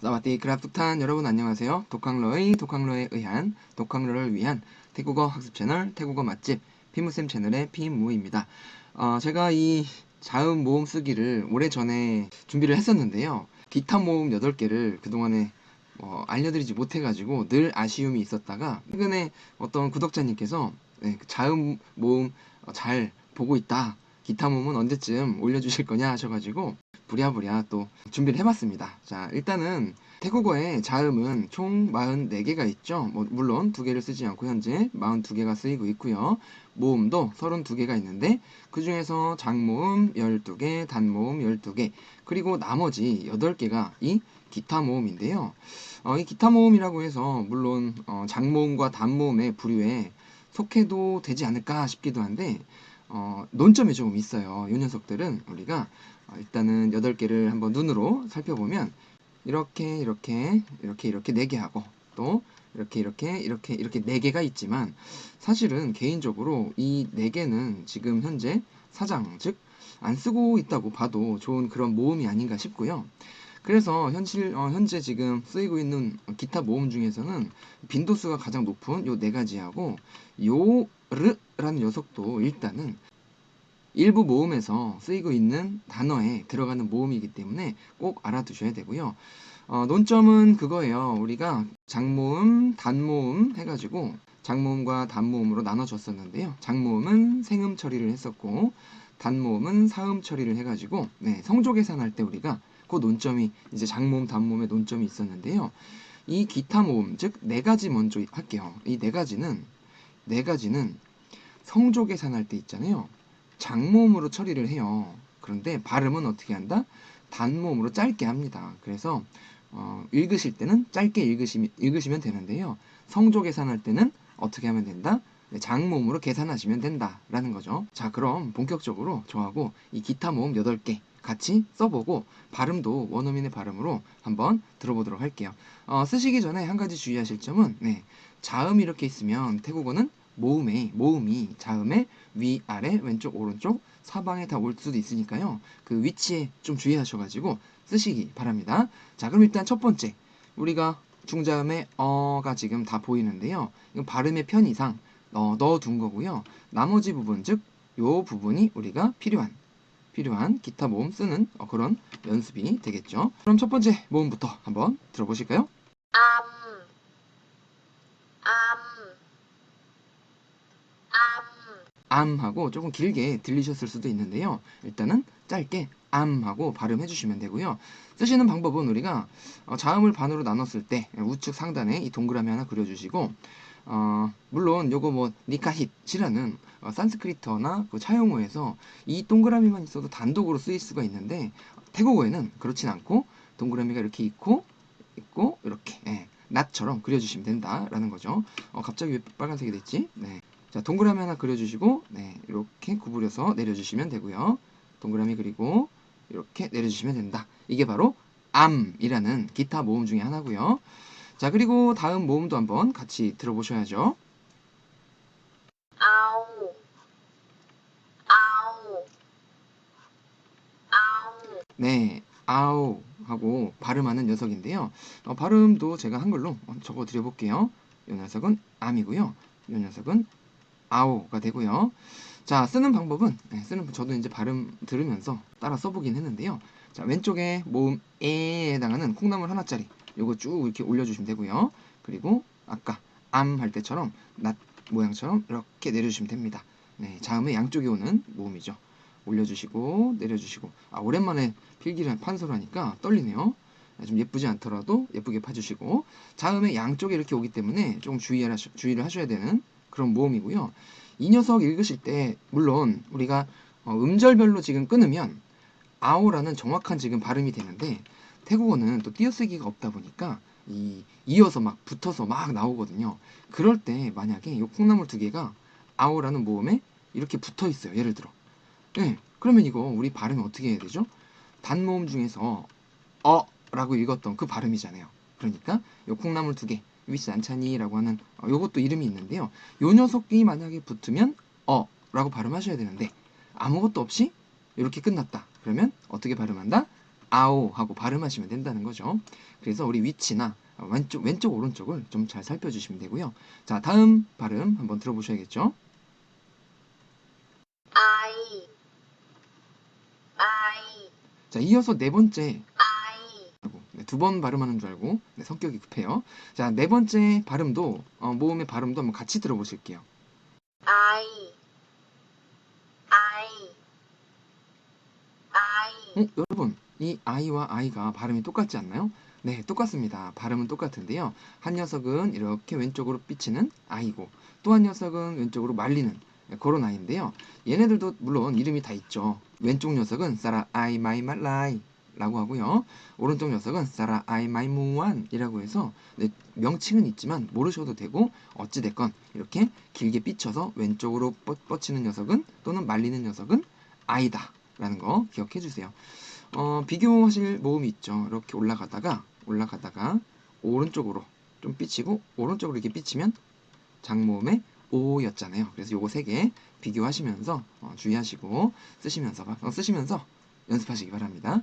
사와디 크라프탄 여러분 안녕하세요. 독학러의 독학러에 의한 독학러를 위한 태국어 학습 채널 태국어 맛집 피무쌤 채널의 피무입니다. 어, 제가 이 자음 모음 쓰기를 오래전에 준비를 했었는데요. 기타 모음 8개를 그동안에 어, 알려드리지 못해가지고 늘 아쉬움이 있었다가 최근에 어떤 구독자님께서 네, 그 자음 모음 어, 잘 보고 있다. 기타 모음은 언제쯤 올려주실 거냐 하셔가지고 부랴부랴 또 준비를 해봤습니다. 자, 일단은 태국어의 자음은 총 44개가 있죠. 뭐, 물론 두 개를 쓰지 않고 현재 42개가 쓰이고 있고요. 모음도 32개가 있는데 그 중에서 장모음 12개, 단모음 12개, 그리고 나머지 8개가 이 기타 모음인데요. 어, 이 기타 모음이라고 해서 물론 어, 장모음과 단모음의 부류에 속해도 되지 않을까 싶기도 한데 어, 논점이 조금 있어요. 이 녀석들은 우리가 어, 일단은 8개를 한번 눈으로 살펴보면 이렇게 이렇게 이렇게 이렇게 4개 하고 또 이렇게 이렇게 이렇게 이렇게 4개가 있지만 사실은 개인적으로 이 4개는 지금 현재 사장 즉 안 쓰고 있다고 봐도 좋은 그런 모음이 아닌가 싶고요. 그래서 현실 어, 현재 지금 쓰이고 있는 기타 모음 중에서는 빈도수가 가장 높은 요 네 가지하고 요 르라는 녀석도 일단은 일부 모음에서 쓰이고 있는 단어에 들어가는 모음이기 때문에 꼭 알아두셔야 되고요. 어, 논점은 그거예요. 우리가 장모음, 단모음 해가지고 장모음과 단모음으로 나눠줬었는데요. 장모음은 생음 처리를 했었고 단모음은 사음 처리를 해가지고 네, 성조 계산할 때 우리가 그 논점이 이제 장모음, 단모음의 논점이 있었는데요. 이 기타 모음 즉 네 가지 먼저 할게요. 이 네 가지는 네 가지는 성조 계산할 때 있잖아요. 장모음으로 처리를 해요. 그런데 발음은 어떻게 한다? 단모음으로 짧게 합니다. 그래서 어, 읽으실 때는 짧게 읽으시, 읽으시면 되는데요. 성조 계산할 때는 어떻게 하면 된다? 네, 장모음으로 계산하시면 된다라는 거죠. 자, 그럼 본격적으로 저하고 이 기타 모음 8개 같이 써보고 발음도 원어민의 발음으로 한번 들어보도록 할게요. 어, 쓰시기 전에 한 가지 주의하실 점은 네, 자음이 이렇게 있으면 태국어는 모음에 모음이 자음의 위, 아래, 왼쪽, 오른쪽, 사방에 다 올 수도 있으니까요. 그 위치에 좀 주의하셔가지고 쓰시기 바랍니다. 자, 그럼 일단 첫 번째 우리가 중자음의 어가 지금 다 보이는데요. 이건 발음의 편의상 어, 넣어둔 거고요. 나머지 부분 즉 요 부분이 우리가 필요한 필요한 기타 모음 쓰는 어, 그런 연습이 되겠죠. 그럼 첫 번째 모음부터 한번 들어보실까요? 암, 암, 암, 암하고 조금 길게 들리셨을 수도 있는데요. 일단은 짧게 암하고 발음해 주시면 되고요. 쓰시는 방법은 우리가 어, 자음을 반으로 나눴을 때 우측 상단에 이 동그라미 하나 그려주시고 어, 물론 요거 뭐 니카힛이라는 어, 산스크리트어나 그 차용어에서 이 동그라미만 있어도 단독으로 쓰일 수가 있는데 태국어에는 그렇진 않고 동그라미가 이렇게 있고 있고 이렇게 예, 낫처럼 그려주시면 된다라는 거죠. 어, 갑자기 왜 빨간색이 됐지? 네. 자, 동그라미 하나 그려주시고, 네, 이렇게 구부려서 내려주시면 되고요. 동그라미 그리고 이렇게 내려주시면 된다. 이게 바로 암이라는 기타 모음 중에 하나고요. 자, 그리고 다음 모음도 한번 같이 들어보셔야죠. 아우, 아우, 아우, 네, 아우 하고 발음하는 녀석인데요. 어, 발음도 제가 한글로 적어 드려 볼게요. 이 녀석은 암이고요. 이 녀석은 아오가 되고요. 자, 쓰는 방법은 네, 쓰는 저도 이제 발음 들으면서 따라 써보긴 했는데요. 자, 왼쪽에 모음 에에 해당하는 콩나물 하나짜리 요거 쭉 이렇게 올려주시면 되고요. 그리고 아까 암 할 때처럼 낫 모양처럼 이렇게 내려주시면 됩니다. 네, 자음의 양쪽에 오는 모음이죠. 올려주시고 내려주시고 아 오랜만에 필기를 판소를 하니까 떨리네요. 아, 좀 예쁘지 않더라도 예쁘게 파주시고 자음의 양쪽에 이렇게 오기 때문에 조금 주의를, 하셔, 주의를 하셔야 되는 그런 모음이고요. 이 녀석 읽으실 때 물론 우리가 어, 음절별로 지금 끊으면 아오라는 정확한 지금 발음이 되는데 태국어는 또 띄어쓰기가 없다 보니까 이 이어서 막 붙어서 막 나오거든요. 그럴 때 만약에 이 콩나물 두 개가 아오라는 모음에 이렇게 붙어 있어요. 예를 들어. 네, 그러면 이거 우리 발음이 어떻게 해야 되죠? 단모음 중에서 어라고 읽었던 그 발음이잖아요. 그러니까 요 콩나물 두 개, 위스 안찬이라고 하는 어, 요것도 이름이 있는데요. 요 녀석이 만약에 붙으면 어라고 발음하셔야 되는데 아무것도 없이 이렇게 끝났다. 그러면 어떻게 발음한다? 아오 하고 발음하시면 된다는 거죠. 그래서 우리 위치나 왼쪽 왼쪽 오른쪽을 좀 잘 살펴주시면 되고요. 자 다음 발음 한번 들어보셔야겠죠. I I 자 이어서 네 번째 네, 두 번 발음하는 줄 알고 네, 성격이 급해요. 자 네 번째 발음도 어, 모음의 발음도 한번 같이 들어보실게요. I I I 어, 여러분 이 아이와 아이가 발음이 똑같지 않나요? 네 똑같습니다. 발음은 똑같은데요. 한 녀석은 이렇게 왼쪽으로 삐치는 아이고 또 한 녀석은 왼쪽으로 말리는 네, 그런 아이인데요. 얘네들도 물론 이름이 다 있죠. 왼쪽 녀석은 사라 아이 마이 말 라고 하고요. 오른쪽 녀석은 사라 아이 마이 무완 이라고 해서 네, 명칭은 있지만 모르셔도 되고 어찌됐건 이렇게 길게 삐쳐서 왼쪽으로 뻗, 뻗치는 녀석은 또는 말리는 녀석은 아이다 라는 거 기억해 주세요. 어, 비교하실 모음이 있죠. 이렇게 올라가다가 올라가다가 오른쪽으로 좀 삐치고 오른쪽으로 이렇게 삐치면 장모음의 오였잖아요. 그래서 요거 세 개 비교하시면서 어, 주의하시고 쓰시면서 어, 쓰시면서 연습하시기 바랍니다.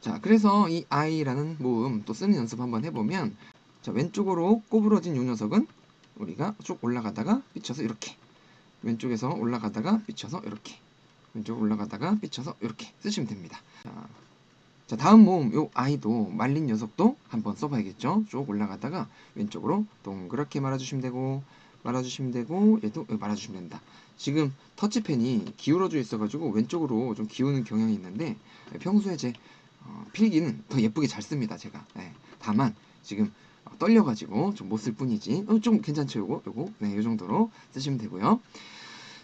자, 그래서 이 I라는 모음 또 쓰는 연습 한번 해보면 자, 왼쪽으로 꼬부러진 요 녀석은 우리가 쭉 올라가다가 삐쳐서 이렇게 왼쪽에서 올라가다가 삐쳐서 이렇게 왼쪽 올라가다가 삐쳐서 이렇게 쓰시면 됩니다. 자, 자, 다음 모음 요 I도 말린 녀석도 한번 써봐야겠죠. 쭉 올라가다가 왼쪽으로 동그랗게 말아주시면 되고 말아주시면 되고 얘도 말아주시면 된다. 지금 터치펜이 기울어져 있어가지고 왼쪽으로 좀 기우는 경향이 있는데 평소에 제 어, 필기는 더 예쁘게 잘 씁니다 제가. 네, 다만 지금 어, 떨려가지고 좀 못 쓸 뿐이지. 어, 좀 괜찮죠 요거 요거 네, 요 정도로 쓰시면 되고요.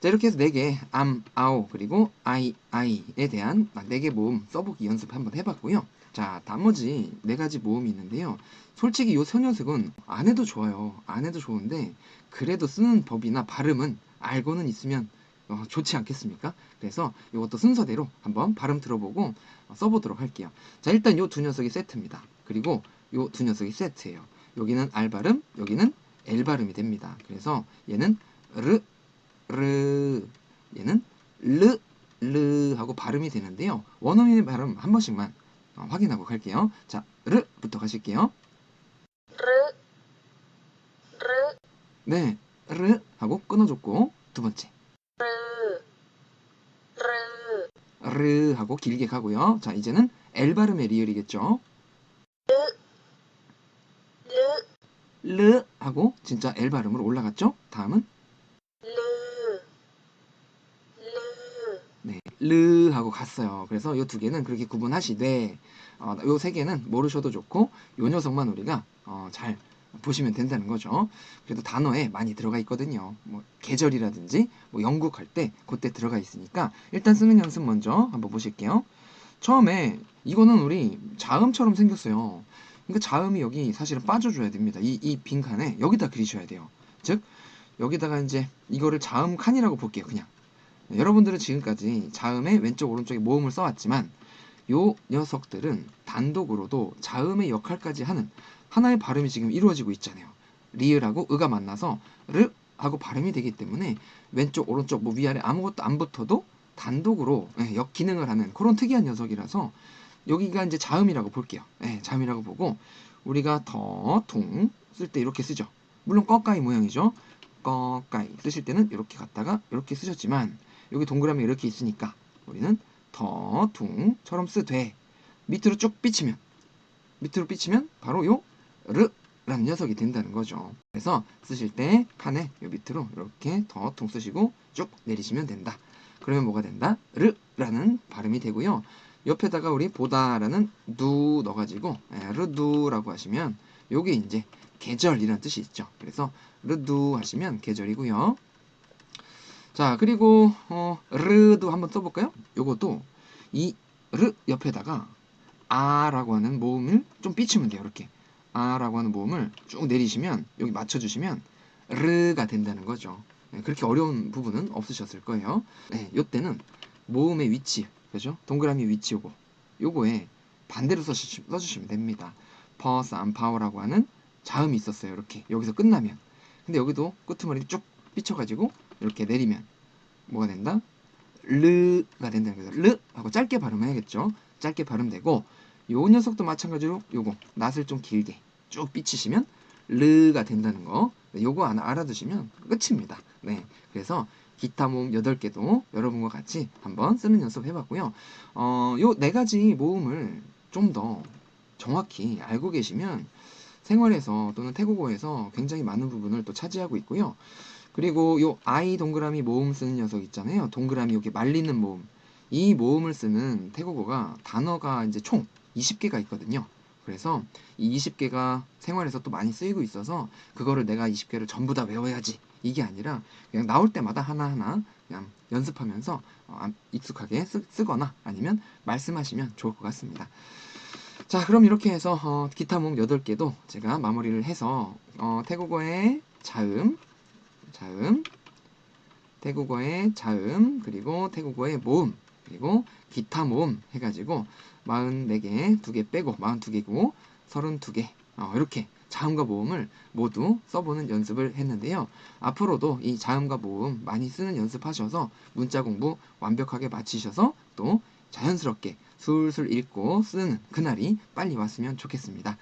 자 이렇게 해서 4개 암, 아오 그리고 아이, 아이에 대한 4개 모음 써보기 연습 한번 해봤고요. 자 나머지 4가지 모음이 있는데요. 솔직히 요세 녀석은 안 해도 좋아요. 안 해도 좋은데 그래도 쓰는 법이나 발음은 알고는 있으면 어, 좋지 않겠습니까? 그래서 이것도 순서대로 한번 발음 들어보고 어, 써보도록 할게요. 자 일단 요두 녀석이 세트입니다. 그리고 요두 녀석이 세트예요. 여기는 알 발음, 여기는 엘 발음이 됩니다. 그래서 얘는 르, 르, 얘는 르, 르 하고 발음이 되는데요. 원어민의 발음 한 번씩만 어, 확인하고 갈게요. 자, 르부터 가실게요. 르 르 네, 르 하고 끊어줬고 두 번째 르 르르 하고 길게 가고요. 자, 이제는 엘 발음의 리을이겠죠. 르 르 하고 진짜 엘 발음으로 올라갔죠. 다음은 르 르 네, 르 하고 갔어요. 그래서 이 두 개는 그렇게 구분하시되 어, 요세 개는 모르셔도 좋고 요 녀석만 우리가 어, 잘 보시면 된다는 거죠. 그래도 단어에 많이 들어가 있거든요. 뭐 계절이라든지 뭐 영국 할 때 그때 들어가 있으니까 일단 쓰는 연습 먼저 한번 보실게요. 처음에 이거는 우리 자음처럼 생겼어요. 그러니까 자음이 여기 사실은 빠져줘야 됩니다. 이, 이 빈 칸에 여기다 그리셔야 돼요. 즉 여기다가 이제 이거를 자음 칸이라고 볼게요. 그냥 네, 여러분들은 지금까지 자음의 왼쪽 오른쪽에 모음을 써왔지만 요 녀석들은 단독으로도 자음의 역할까지 하는 하나의 발음이 지금 이루어지고 있잖아요. 리을하고 으가 만나서 르 하고 발음이 되기 때문에 왼쪽 오른쪽 뭐 위아래 아무것도 안 붙어도 단독으로 예, 역기능을 하는 그런 특이한 녀석이라서 여기가 이제 자음이라고 볼게요. 예, 자음이라고 보고 우리가 더, 퉁쓸때 이렇게 쓰죠. 물론 꺼까이 모양이죠. 꺼까이 쓰실 때는 이렇게 갔다가 이렇게 쓰셨지만 여기 동그라미 이렇게 있으니까 우리는 더, 퉁처럼 쓰되 밑으로 쭉 삐치면 밑으로 삐치면 바로 요 르 라는 녀석이 된다는 거죠. 그래서 쓰실 때 칸에 요 밑으로 이렇게 더, 퉁 쓰시고 쭉 내리시면 된다. 그러면 뭐가 된다? 르 라는 발음이 되고요. 옆에다가 우리 보다라는 누 넣어가지고 예, 르두라고 하시면 요게 이제 계절이라는 뜻이 있죠. 그래서 르두 하시면 계절이고요. 자 그리고 어, 르도 한번 써볼까요? 요것도 이 르 옆에다가 아라고 하는 모음을 좀 삐치면 돼요. 이렇게 아라고 하는 모음을 쭉 내리시면 여기 맞춰주시면 르가 된다는 거죠. 네, 그렇게 어려운 부분은 없으셨을 거예요. 네, 요때는 모음의 위치, 그죠? 동그라미 위치 요거, 요거에 반대로 써주시, 써주시면 됩니다. 퍼스 안 파워라고 하는 자음이 있었어요. 이렇게 여기서 끝나면. 근데 여기도 끄트머리 쭉 삐쳐가지고 이렇게 내리면 뭐가 된다? 르가 된다는 거죠. 르 하고 짧게 발음해야겠죠. 짧게 발음되고 요 녀석도 마찬가지로 요거 낫을 좀 길게 쭉 삐치시면 르가 된다는 거 네, 요거 하나 알아두시면 끝입니다. 네, 그래서 기타 모음 8개도 여러분과 같이 한번 쓰는 연습 해 봤고요. 어, 요 네 가지 모음을 좀 더 정확히 알고 계시면 생활에서 또는 태국어에서 굉장히 많은 부분을 또 차지하고 있고요. 그리고 요 아이 동그라미 모음 쓰는 녀석 있잖아요. 동그라미 여기 말리는 모음. 이 모음을 쓰는 태국어가 단어가 이제 총 20개가 있거든요. 그래서 이 20개가 생활에서 또 많이 쓰이고 있어서 그거를 내가 20개를 전부 다 외워야지 이게 아니라 그냥 나올 때마다 하나하나 그냥 연습하면서 어, 안- 익숙하게 쓰, 거나 아니면 말씀하시면 좋을 것 같습니다. 자 그럼 이렇게 해서 어, 기타 모음 8개도 제가 마무리를 해서 어, 태국어의 자음 자음 태국어의 자음 그리고 태국어의 모음 그리고 기타 모음 해가지고 44개, 2개 빼고 42개고 32개 어, 이렇게 자음과 모음을 모두 써보는 연습을 했는데요. 앞으로도 이 자음과 모음 많이 쓰는 연습하셔서 문자 공부 완벽하게 마치셔서 또 자연스럽게 술술 읽고 쓰는 그날이 빨리 왔으면 좋겠습니다.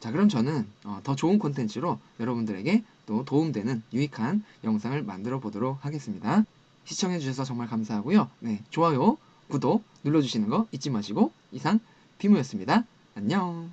자, 그럼 저는 어, 더 좋은 콘텐츠로 여러분들에게 또 도움되는 유익한 영상을 만들어 보도록 하겠습니다. 시청해주셔서 정말 감사하고요. 네, 좋아요, 구독 눌러주시는 거 잊지 마시고 이상 비무였습니다. 안녕.